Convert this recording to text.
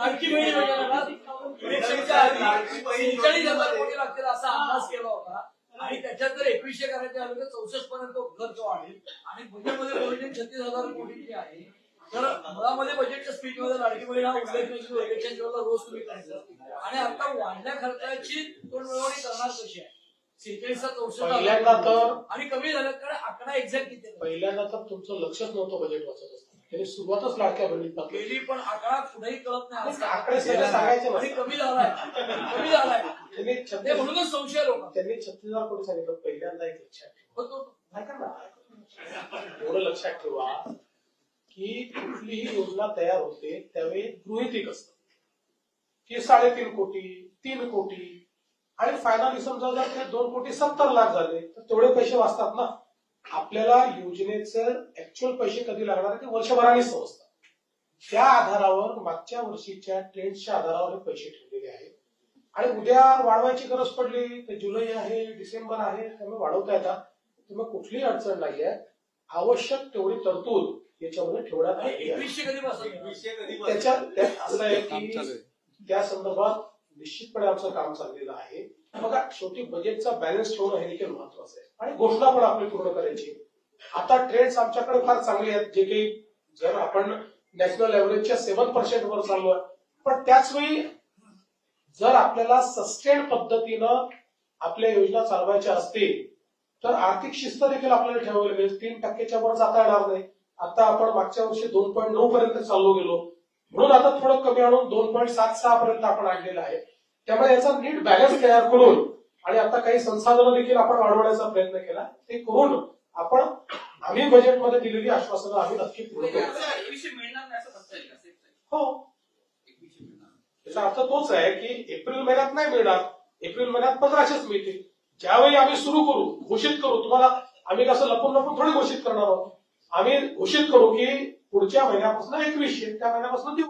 लाडकी बहीण हजार कोटी लागतील असा अंदाज केला होता. आणि त्याच्यात जर एकवीसशे करायचे झाले तर चौसष्ट पर्यंत खर्च वाढेल. आणि बजेटमध्ये बजेट छत्तीस हजार कोटीची आहे. तर मुळामध्ये बजेटच्या स्पीचमध्ये लाडकी बहीण हा उल्लेख रोज तुम्ही करायचं. आणि आता वाढल्या खर्चाची तोडमिळवणी करणार कशी आहे? पहिल्यांदा तर आणि कमी झालं कारण आकडा एक्झॅक्ट किती? पहिल्यांदा तर तुमचं लक्षच नव्हतं बजेट वाचत असताना. सुरुवातच लाडक्या बहिणीत टाकली. गेली पण आकडा पुढेही कळत नाही आकडे सांगायचे आणि. कमी झालाय. कमी झालाय. त्यांनी छत्तीस म्हणूनच संशय लोक. त्यांनी छत्तीस हजार कोटी सांगितलं? पहिल्यांदा एक लक्षात ठेवा. एवढं लक्षात ठेवा की कुठलीही योजना तयार होते त्यावेळी गृहितिक असतं. की साडेतीन कोटी तीन कोटी. आणि फायनली समजा जर ते दोन कोटी सत्तर लाख झाले तर तेवढे पैसे वाचतात ना. आपल्याला योजनेचं ऍक्च्युअल पैसे कधी लागणार आहे ते वर्षभराने समजतात त्या आधारावर मागच्या वर्षीच्या ट्रेंडच्या आधारावर पैसे ठेवलेले आहेत. आणि उद्या वाढवायची गरज पडली तर जुलै आहे डिसेंबर आहे त्यामुळे वाढवता येतात त्यामुळे कुठलीही अडचण नाही आहे आवश्यक तेवढी तरतूद याच्यामध्ये ठेवण्यात आली? त्याच्यात असं आहे की त्या संदर्भात निश्चितपणे आमचं काम चाललेलं आहे. बघा शेवटी बजेटचा बॅलन्स ठेवणं हे देखील महत्वाचं आहे. आणि घोषणा पण आपली पूर्ण करायची. आहे. आता ट्रेंड्स आमच्याकडे फार चांगले आहेत जे काही जर आपण नॅशनल एव्हरेजच्या सेव्हन पर्सेंट वर चाललो आहे पण त्याच वेळी जर आपल्याला सस्टेन पद्धतीनं आपल्या योजना चालवायच्या असतील तर आर्थिक शिस्त देखील आपल्याला ठेवावी लागेल. तीन टक्क्याच्या वर जाता येणार नाही. आता आपण मागच्या वर्षी दोन पॉईंट नऊ पर्यंत चाललो गेलो. म्हणून आता थोडं कमी आणून दोन पॉईंट सात सहा पर्यंत आपण आणलेलं आहे. त्यामुळे याचा नीट बॅलन्स तयार करून आणि आता काही संसाधनं देखील आपण वाढवण्याचा प्रयत्न केला ते करून आपण आम्ही बजेटमध्ये दिलेली आश्वासनं आम्ही नक्की side. हो. एकवीसशे मिळणार याचा अर्थ तोच आहे की एप्रिल महिन्यात नाही मिळणार एप्रिल महिन्यात पंधराशेच मिळतील. ज्यावेळी आम्ही सुरू करू घोषित करू तुम्हाला आम्ही कसं लपून लपून थोडी घोषित करणार आहोत. आम्ही घोषित करू की पुढच्या महिन्यापासून एकवीसशे त्या महिन्यापासून देऊ.